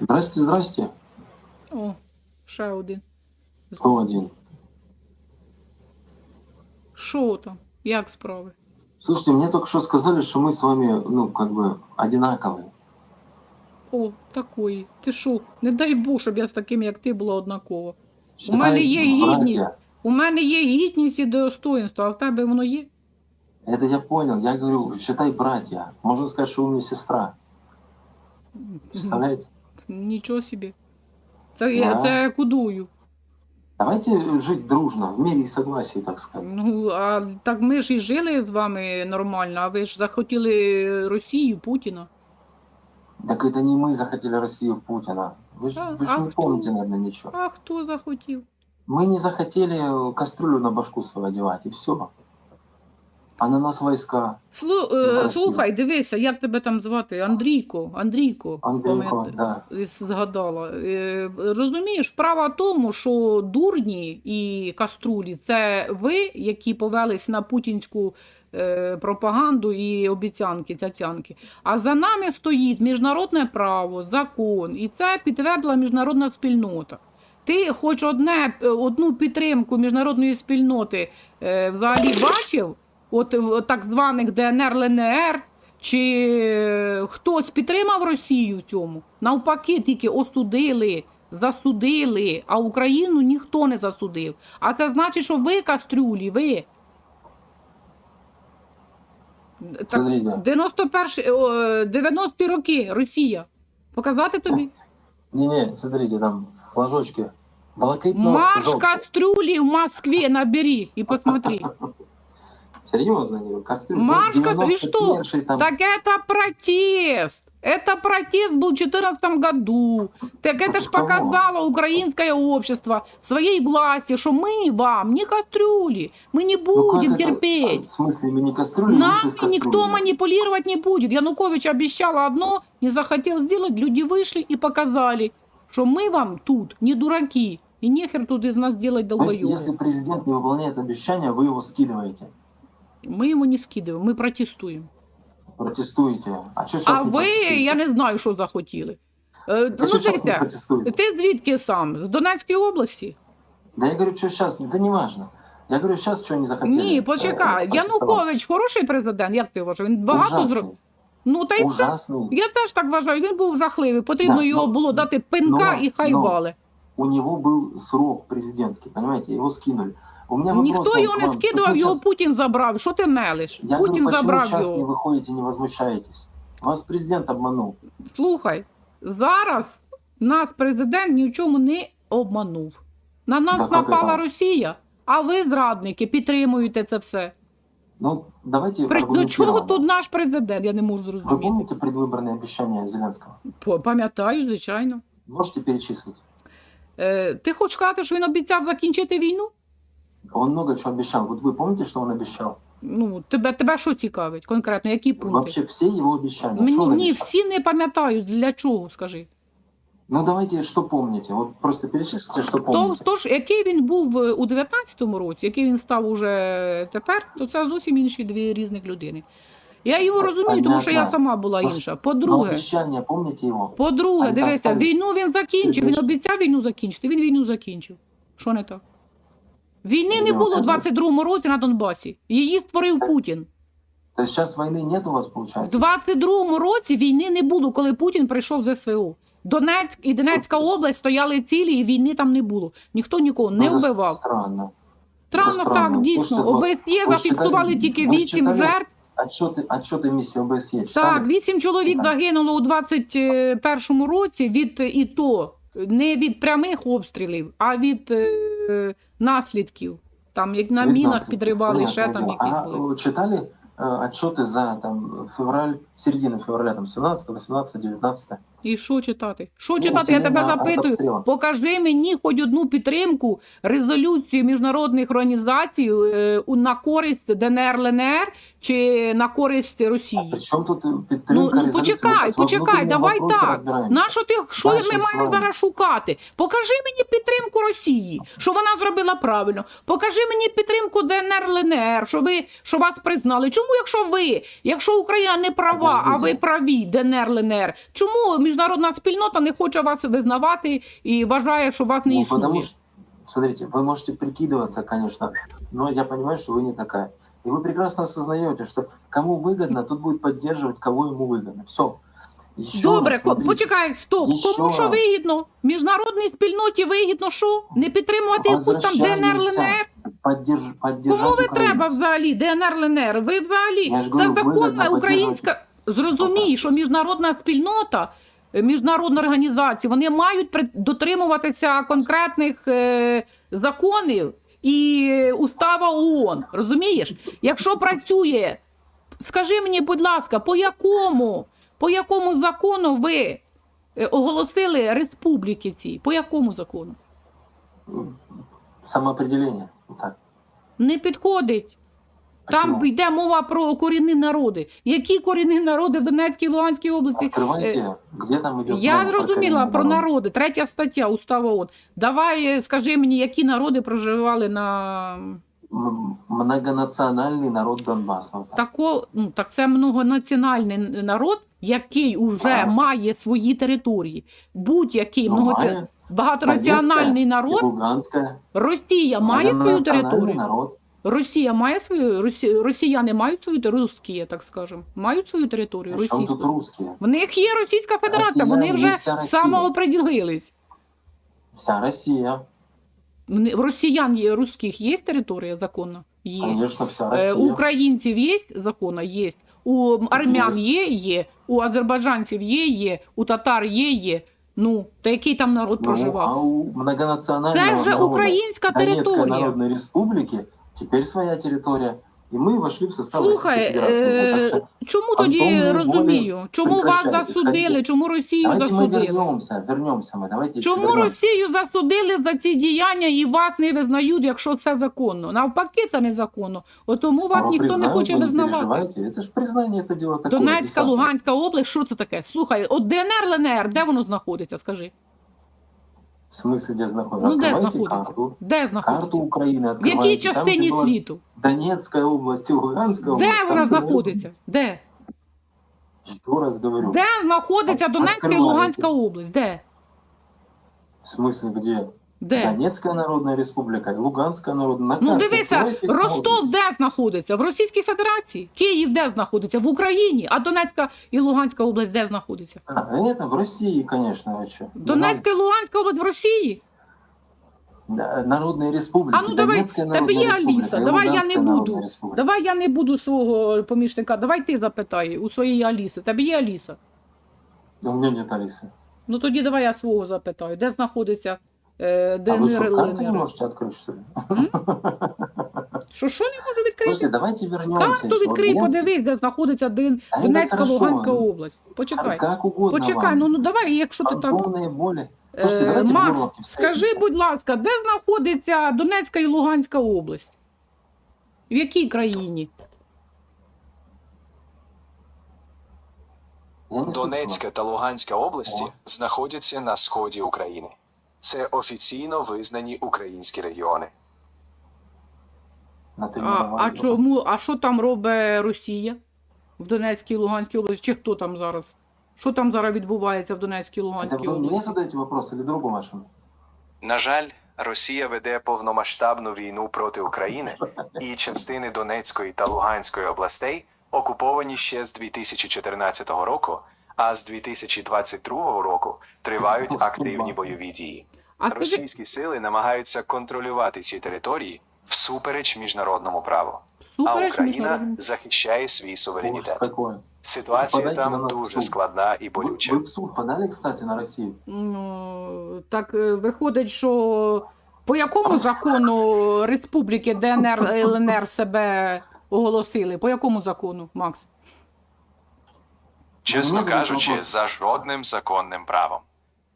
Здрасте, здрасте. О, ще один. Кто один? Що там? Як справи? Слушайте, мне только что сказали, что мы с вами, ну, как бы, одинаковые. О, такої. Ти що? Не дай Бог, щоб я з таким, як ти, була однакова. Считай, мене є гідність. братья. У мене є гідність і достоинство, а в тебе воно є? Это я понял. Я говорю, считай братья. Можно сказать, что вы мне сестра. Представляете? Нічого собі. Це я Да. це кудую. Давайте жить дружно, в мире и согласии, так сказать. Ну, а так ми ж і жили з вами нормально, а ви ж захотіли Росію, Путіна. Так это не мы захотели Россию Путина. Вы, ж- А- вы же а не кто? помните, наверное, ничего. А хто захотів? Мы не захотели кастрюлю на башку свою одевать, и все. А на нас войска. Слу, е, слухай, дивися, як тебе там звати? Андрійко. Андрійко. Андрейко, пам'ят- да. згадала. Е, Розумієш, справа в тому, що дурні і каструлі це ви, які повелись на путінську е, пропаганду і обіцянки, цяцянки. А за нами стоїть міжнародне право, закон, і це підтвердила міжнародна спільнота. Ти хоч одне, одну підтримку міжнародної спільноти е, взагалі бачив, от так званих ДНР, ЛНР, чи е, хтось підтримав Росію в цьому? Навпаки, тільки осудили, засудили, а Україну ніхто не засудив. А це значить, що ви кастрюлі, ви. Так, Смотрите. 91, 90-ті роки Росія. Показати тобі? Не-не, смотрите, там флажочки. Блакитно Марш желтый. кастрюли в Москве набери и посмотри. Серьезно, не говорю, кастрюль. Марш, ну, ка- и что? 91-й там. Так это протест. Это протест был в 2014 году. Так это ж показало украинское общество своей власти, что мы вам не кастрюли, мы не Ну, будем это? терпеть. В смысле, мы не кастрюли, Нами с кастрюли? никто манипулировать не будет. Янукович обещал одно, не захотел сделать, люди вышли и показали, что мы вам тут не дураки. И нехер тут из нас делать То есть, если президент не выполняет обещания, вы его скидываете, Мы его не скидываем, мы протестуем. протестуете. А что А сейчас не ви, протестуете? я не знаю, що захотіли. Е, А Ну, что сейчас не дивіться, протестуете? ти звідки сам? З Донецької області? Да я говорю, что сейчас, да не важно. Я говорю, сейчас что не захотели. Ні, э, почекай. протестовать. Янукович хороший президент, як ти вважаєш? Він багато Ужасный. зробив. Ну та й все. Ужасный. Я теж так вважаю. Він був жахливий. Потрібно Да, його ну, було дати пинка ну, і хай ну, вали. У него был срок президентский, понимаете, его скинули. У меня вопрос Ніхто вам його к не вам. скидував, Почему його щас- Путін забрав. Що ти мелиш? Я Путін говорю, почему забрав сейчас не його. выходите, не возмущаетесь? Вас президент обманул. Слухай, зараз нас президент ні в чому не обманув. На нас Да як напала це? Росія, а ви, зрадники, підтримуєте це все. Ну, давайте При, до чого аргументированно. тут наш президент? Я не можу Вы зрозуміти. помните предвыборные обещания Зеленского? По- Пам'ятаю, звичайно. Можете перечислить? Е, ти хочеш сказати, що він обіцяв закінчити війну? Он много чего обещал. Вот вы помните, что он обещал? Ну, тебе, тебе що цікавить конкретно? Які пункти? Вообще все его обещания. что Мені он ні, обещал? всі не пам'ятаю. Для чого, скажи? Ну давайте, что помните? Вот просто перечислите, что То, помните. тож, який він був е, у 19-му році, який він став уже тепер, то це зовсім інші дві різних людини. Я його розумію, тому що я сама була інша. По-друге, обещания, помните его? по-друге, дивися, війну він закінчив, він обіцяв війну закінчити, він війну закінчив. Що не так? Війни не було у 22-му році на Донбасі. Її створив Путін. То сейчас войны нет у вас, У 22-му році війни не було, коли Путін прийшов з СВО. Донецьк і Донецька область стояли цілі, і війни там не було. Ніхто нікого не Ну, вбивав. Странно. Странно, так, дійсно. ОБСЄ зафіксували тільки ви ж 8 читали жертв. Отчеты, отчеты миссии ОБСЕ читали? Так, 8 чоловік Читали. загинуло у 21-му році від е, і то не від прямих обстрілів, а від е, наслідків. Там як на Від мінах наслідків, підривали, понятное ще там дело. якісь А були. вы читали э, отчеты за там февраль, середину февраля, там 17, 18, 19? І що читати? Що Ну, читати? Я тебе запитую. Покажи мені хоч одну підтримку резолюцію міжнародних організацій е, на користь ДНР ЛНР чи на користь Росії? Причем тут э, Ну, підтримка ну? Ми почекай, почекай, давай так. розбираємося. На що ти що Бачимо ми маємо зараз шукати? Покажи мені підтримку Росії, що вона зробила правильно. Покажи мені підтримку ДНР ЛНР, що ви що вас признали. Чому, якщо ви, якщо Україна не права, а Подождіть. ви праві, ДНР ЛНР, чому міжнародна спільнота не хоче вас визнавати і вважає, що вас не Ну, існує? потому что, смотрите, вы можете прикидываться, конечно, но я понимаю, что вы не такая. И вы прекрасно осознаете, что кому выгодно, тот будет поддерживать, кого ему выгодно. Все. Еще Добре, раз, ко- смотрите, почекай, стоп. Ще Кому що раз. вигідно? Міжнародній спільноті вигідно що? Не підтримувати якусь там ДНР Возвращаемся. ЛНР? поддерж- поддержать Кому ви Украину. треба взагалі ДНР ЛНР? Ви взагалі Я ж це говорю, законна вигідно українська. Зрозумій, що міжнародна спільнота, е, міжнародна організація, вони мають дотримуватися конкретних е, законів і устава ООН. Розумієш? Якщо працює, скажи мені, будь ласка, по якому, по якому закону ви е, оголосили республіки ці? По якому закону? Самоопределение. Вот Так. Не підходить. Там Почему? йде мова про корінні народи. Які корінні народи в Донецькій Луганській області? Открывайте, где там идет Я норма про зрозуміла коренные про народы. народи. Третя стаття Уставу ООН. Давай е, скажи мені, які народи проживали на М- Многонациональный народ Донбасса. Вот так. тако. Ну так це многонаціональний народ, який уже А. має свої території. Будь-який Ну, много... має. багатонаціональний И народ. Луганская. Росія має свою Многонациональный територію. народ. Росія має свою Росі... Росіяни мають свою русські, так скажемо, мають свою територію Причем тут русские? В них є Російська Федерація, Росіяни, вони вже є вся Росія. самооприділились. В росіян є русських є територія законна? Є. Конечно, вся Е, Россия. У українців є законна? Є. У армян Є. є. У азербайджанців є, є. У татар є, є. Ну, та який там народ Ну, а у многонационального Це вже народа українська територія. Народной Республики теперь своя территория. И мы вошли в состав Слухай, Российской Федерации. уже. Так е, что чому тоді фантомні розумію? Чому вас прекращайте, засудили? сходите. Чому Росію давайте мы засудили? вернемся, вернемся мы. Давайте еще Чому вернемся. Росію засудили за ці діяння і вас не визнають, якщо це законно? Навпаки, це незаконно. От тому вас Скоро ніхто не признают, хоче вы не визнавати. переживайте. Это же признание, это дело такое. Донецька, десятое. Луганська область, що це таке? Слухай, от ДНР, ЛНР, де воно знаходиться? Скажи. В смысле, где знаходится? Ну де Открывайте знаходиться? карту. Де Карту знаходиться? України В відкривайте. якій Там, частині де була світу? Донецька область і Луганська область. Де там, вона де знаходиться? Де? Ще раз говорю. Де знаходиться От- Донецька і відкривайте. Луганська область? Де? В смысле, где? Де? Донецкая Народная Республика, и Луганская Народная. На Ну карте дивися, открывайте и Ростов смотрите. де знаходиться? В Російській Федерації. Київ де знаходиться? В Україні. А Донецька і Луганська область де знаходиться? А, это в России, конечно, вы что? Донецька і Луганська область в Росії. Да, Народные республики. А ну давай, Донецкая тебе Народная є Республика Аліса, и давай я не Луганская буду. Народная Республика. Давай я не буду свого помічника, давай ти запитай у своєї Аліси. Тебе є Аліса? У меня нет Алисы. Ну тоді давай я свого запитаю. Де знаходиться е, А вы что, ДНР карту не ЛНР? можете открыть, что ли? Що, що не можу відкрити? Слушайте, давайте вернемся Карту еще. Вот відкрий, Зеленский- подивись, де знаходиться Дон- Та ні, Донецька, хорошо. Луганська область. Почекай. Как угодно Почекай, вам. ну, ну давай, якщо ти так. Фантомные боли. Слушайте, Е, давайте в Макс, Горловке скажи, встретимся. будь ласка, де знаходиться Донецька і Луганська область? В якій країні? Я не слышу Донецька та Луганська області О. знаходяться на сході України. Це офіційно визнані українські регіони. вас. На ты мне А, а говорила. чому? А що там робить Росія в Донецькій і Луганській області? Чи хто там зараз? Що там зараз відбувається в Донецькій і Это Луганській вы мне області? задаете вопрос или другу вашему? На жаль, Росія веде повномасштабну війну проти України, і частини Донецької та Луганської областей окуповані ще з 2014 року, а з 2022 року тривають активні бойові дії. Російські сили намагаються контролювати ці території всупереч міжнародному праву. А Україна захищає свій суверенітет. Ситуація Подайте на там в дуже суд. складна і болюча. вы в суд подали, кстати, на Россию? Ну, так е, виходить, що по якому закону республіки ДНР ЛНР себе оголосили? По якому закону, Макс? Чесно кажучи, за жодним законним правом.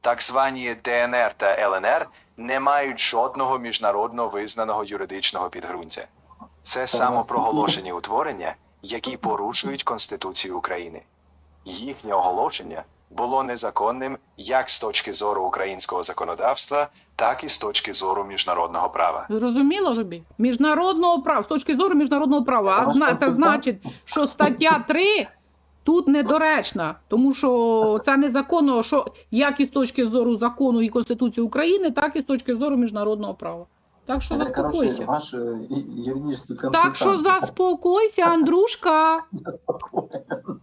Так звані ДНР та ЛНР не мають жодного міжнародно визнаного юридичного підґрунтя. Це самопроголошені утворення, які порушують Конституцію України. Їхнє оголошення було незаконним як з точки зору українського законодавства, так і з точки зору міжнародного права. Зрозуміло тобі? Міжнародного права, з точки зору міжнародного права. Це А це значить, що стаття 3 тут недоречна, тому що це незаконно, що як і з точки зору закону і Конституції України, так і з точки зору міжнародного права. Так що заспокойся. ваш и- юридический консультант. Так що заспокойся, Андрушка.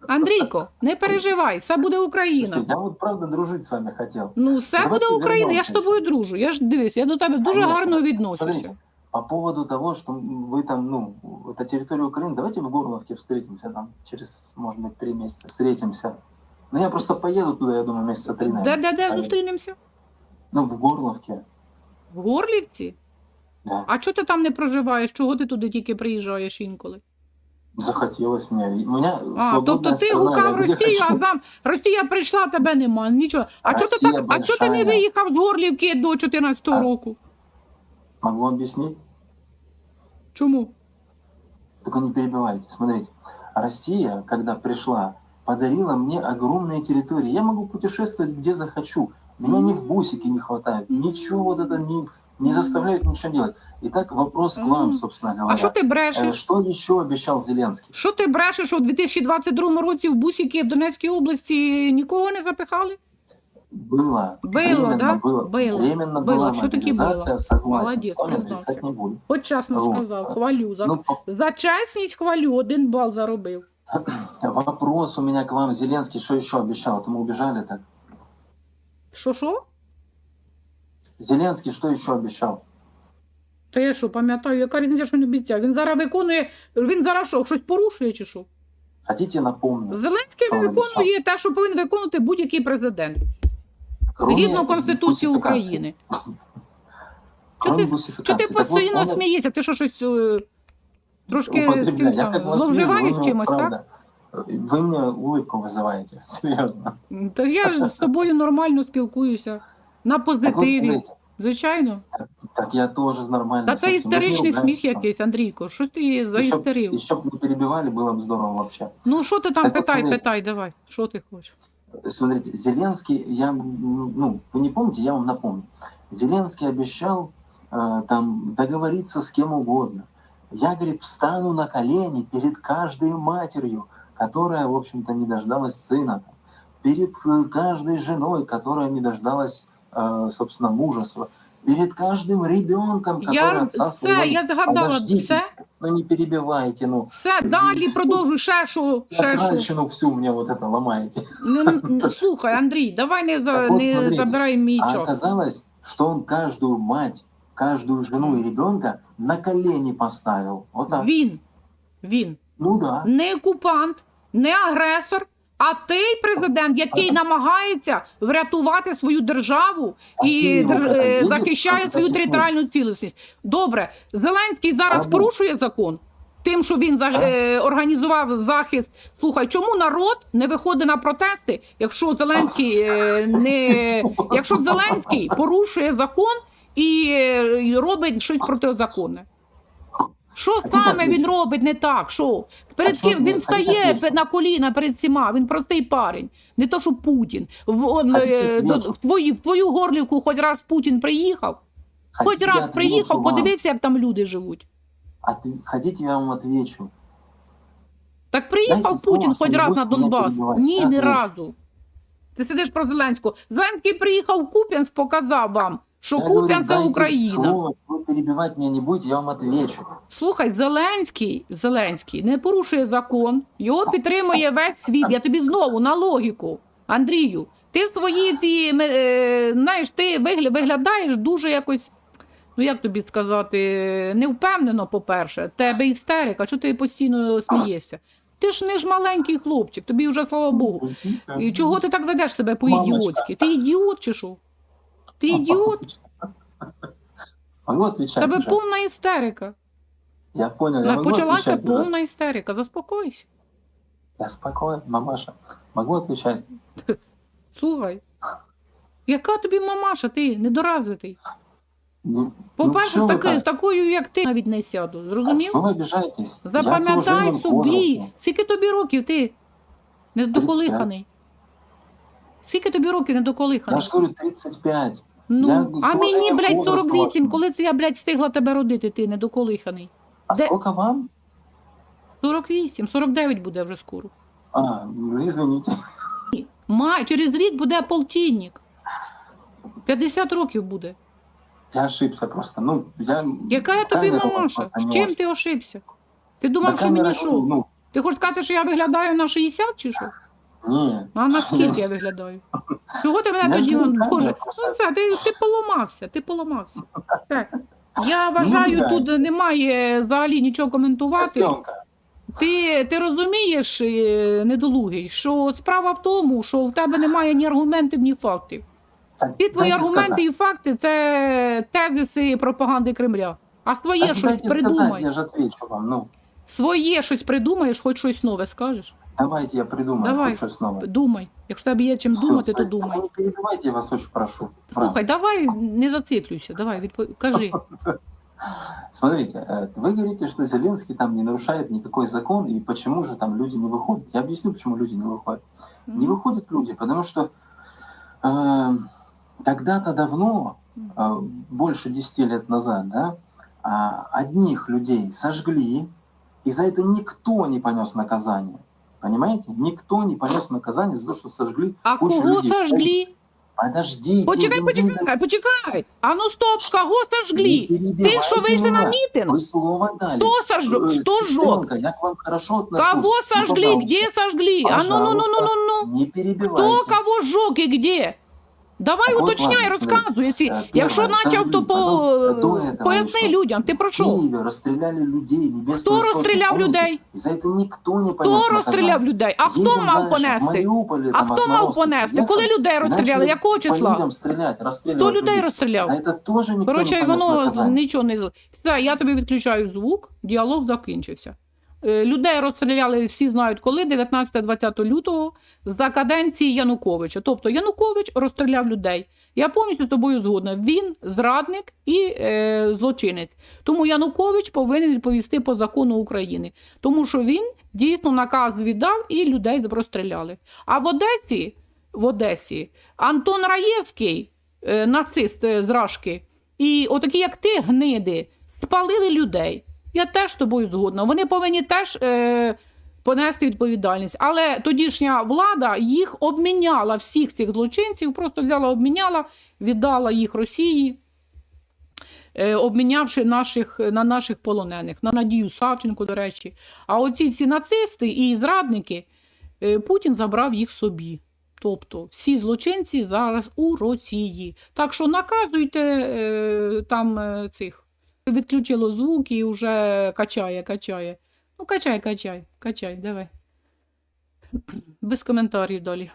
Андрійко, не переживай, все буде Україна. Я вот правда дружить с вами хотел. Ну, все Давайте буде Україна. Я з тобою дружу. Я ж дивись, я до тебе дуже гарно відношуся. Смотрите, по поводу того, что вы там, ну, это территория Украины, давайте в Горловке встретимся там через, может быть, три месяца. Встретимся. Ну, я просто поеду туда, я думаю, месяца три, Де, наверное. де, де Поеду. зустрінемося? Ну, в Горловке, В Горлівці? да. А чого ти там не проживаєш? Чого ти туди тільки приїжджаєш інколи? Захотелось мне. И У меня А, свободная тобто ти страна, я гукав где Росію, хочу. а там Росія прийшла, тебе нема. Нічого. А чого ти Росія так? А чого ти не большая. виїхав з Горлівки до 14-го А. року? Могу объяснить? Чому? Только не перебивайте. Смотрите, Россия, когда пришла, подарила мне огромные территории. Я могу путешествовать где захочу. Меня ни в бусике не хватает. Ничего вот это не, не заставляет ничего делать. Итак, вопрос к вам, Мгм. собственно А говоря. що ти Э, брешеш? Что еще обещал Зеленский? Що ти брешеш, що у 2022 році в бусики в Донецькій області нікого не запихали? Было. Было, временно да? было. Было. Временно Было. была Всё-таки мобилизация, было. согласен. Молодец, с вами признался. отрицать не буду. От чесно Вот. сказав, хвалю. За, Ну, по- за чесність хвалю, один бал заробив. вопрос у меня к вам. Зеленский что еще обещал? А то мы убежали так. Що що? Зеленский что еще обещал? Та я що, пам'ятаю, яка різниця, що не обіцяв? Він зараз виконує, він зараз що, щось порушує чи що? Хотите напомню? Зеленський Що не він виконує те, що повинен виконувати будь-який президент. Кроме Згідно Конституції бусификации. України. Кроме ти- Чи бусификации. ти Так вот, постійно он смієшся? Ти що щось е, трошки употребляет. Я цим как самим, вас вижу, вы зловживаєш мне, чимось, так? правда, вы мне улыбку вызываете, серьезно. Та я ж з тобою нормально спілкуюся. На Так вот, позитиві. смотрите, Звичайно. так я тоже нормально. Та це слушайте, мы же не істеричний сміх ругаемся. якийсь, Андрійко. Що ти заістерив? Еще бы не перебивали, было бы здорово вообще. Ну що ти там Так от питай, смотрите. питай, давай. Що ти хочеш? Смотрите, Зеленский, я, ну, вы не помните, я вам напомню. Зеленский обещал э, там договориться с кем угодно. Я, говорит, встану на колени перед каждой матерью, которая, в общем-то, не дождалась сына. перед э, каждой женой, которая не дождалась, э, собственно, своего. Перед каждым ребенком, который Я отца все, своего... я згадала Подождите. все. Ну не перебивайте, ну. Все, далі Всю- продовжуй, ще що, ще що. Театральщину всю мне вот это ломаете. Не, не- слухай, Андрій, давай не, за, Так от, не смотрите, забирай мій А час. оказалось, что он каждую мать, каждую жену и ребенка на колени поставил. Вот так. Він, він, Ну да. не окупант, не агресор, а той президент, який намагається врятувати свою державу і е, захищає за свою територіальну цілісність. Добре, Зеленський зараз Або- порушує закон. Тим, що він за, е, організував захист. Слухай, чому народ не виходить на протести, якщо Зеленський е, не якщо Зеленський порушує закон і робить щось протизаконне? Що Хотите саме він робить не так? Що? Перед А ким він стає на коліна перед всіма? Він простий парень, не то, що Путін. В, он, е, до- в, твою, в твою горлівку хоч раз Путін приїхав, хоч Хотите раз отвечу приїхав, вам? подивився, як там люди живуть. А ты, хотите, я вам отвечу? Так приїхав Дайте слово, Путін хоч раз на Донбас. Ні, Я ні отвечу. разу. Ти сидиш про Зеленського. Зеленський приїхав в Куп'янськ, показав вам, що Я це Україна. Вы перебивать не будете, я вам отвечу. Слухай, Зеленський, Зеленський не порушує закон, його підтримує весь світ. Я тобі знову на логіку, Андрію. Ти свої ці, е, знаєш, ти виглядаєш дуже якось, ну як тобі сказати, невпевнено, по-перше. Тебе істерика, чого ти постійно смієшся? Ти ж не ж маленький хлопчик, тобі вже слава Богу. І чого ти так ведеш себе по-ідіотськи? Ти ідіот чи що? Ти ідіот? Могу отвечать Тебе уже? повна істерика. Я понял, я Так, могу почалася отвечать уже? повна істерика. Заспокойся. Я спокоен, мамаша. Могу отвечать? Слухай, яка тобі мамаша, ти недоразвитий? Ну, По-перше, ну, з, чё вы таки, так? з такою, як ти, навіть не сяду. А Зрозумів? что вы обижаетесь? Я с Запам'ятай уважением к собі, возрасту. скільки тобі років ти недоколиханий. Скільки тобі років Я недоколиханий? же говорю 35. Ну, я а мені, блядь, к возрасту 48, коли це я, блядь, встигла тебе родити, ти недоколиханий. А Де- сколько вам? 48, 49 буде вже скоро. А, ну, извините. Май, через рік буде полтинник. 50 років буде. Я ошибся просто. Ну, я... Яка я тобі мамаша? З чим ти ошибся? Ти думав, що мені що? ну, Ти хочеш сказати, що я виглядаю на 60 чи що? Не. А на скільки я виглядаю? Чого ти мене тоді не Боже? Ну все, ти, ти поламався, ти поламався. Все. Я вважаю, да. тут немає взагалі нічого коментувати. Сестренка, Ти, ти розумієш, е, недолугий, що справа в тому, що в тебе немає ні аргументів, ні фактів. так Ті твої дайте аргументи сказать. і факти це тезиси пропаганди Кремля. А своє Так щось дайте придумай. я же отвечу вам. Ну, Своє щось придумаєш, хоч щось нове скажеш. давайте я придумаю Давай. хоть что снова. Думай. Якщо тебе є чим Всё, думати, то Сань, думай. так Не перебивайте, я вас очень прошу. Правда. Слухай, давай не зациклюйся, давай, відпо... кажи. Смотрите, э, вы говорите, что Зеленский там не нарушает никакой закон, и почему же там люди не выходят. Я объясню, почему люди не выходят. Не выходят люди, потому что э, когда-то давно, э, больше 10 лет назад, да, а, одних людей сожгли, и за это никто не понес наказание. Понимаете? Никто не понес наказание за то, что сожгли А кучу кого людей. сожгли? Подождите. Почекай, почекай, почекай. А ну стоп, кого сожгли? Ти перебивайте що вийшли на мітинг? Вы слово дали. Хто сожег? Э, Хто сестренка, я к вам хорошо отношусь. Кого Ну, сожгли? пожалуйста, Где сожгли? А ну ну ну ну ну ну. Не перебивайте. кого жег і где? Давай Так от уточняй, ладно, розказуй. Якщо, Е, якщо перше, начав, то сожгли, по... потом, до этого поясни еще людям. Ти про В що? Киеве расстреляли людей, небесную Хто сотню, розстріляв помните? людей? И за это никто не понес Хто розстріляв людей? А хто Едем мав дальше, в понести? Мариуполе, А там хто от мав Морозки понести? приехали, Коли людей и розстріляли? начали Якого По числа? людям стрелять, расстреливать Хто людей людей. розстріляв? За это тоже никто Коротше, не понес воно наказание. нічого не... Все, я тобі відключаю звук, діалог закінчився. Е, Людей розстріляли, всі знають коли, 19-20 лютого, за каденції Януковича. Тобто Янукович розстріляв людей. Я повністю з тобою згодна. Він зрадник і е, злочинець. Тому Янукович повинен відповісти по закону України. Тому що він дійсно наказ віддав і людей розстріляли. А в Одесі, в Одесі Антон Раєвський, е, нацист е, з Рашки, і отакі, як ти, гниди, спалили людей. Я теж з тобою згодна. Вони повинні теж е, понести відповідальність. Але тодішня влада їх обміняла, всіх цих злочинців, просто взяла, обміняла, віддала їх Росії, е, обмінявши наших, на наших полонених, на Надію Савченко, до речі. А оці всі нацисти і зрадники, е, Путін забрав їх собі. Тобто всі злочинці зараз у Росії. Так що наказуйте е, там е, цих. Відключило звук і вже качає, качає. Ну, качай, качай, качай, давай. Без коментарів далі.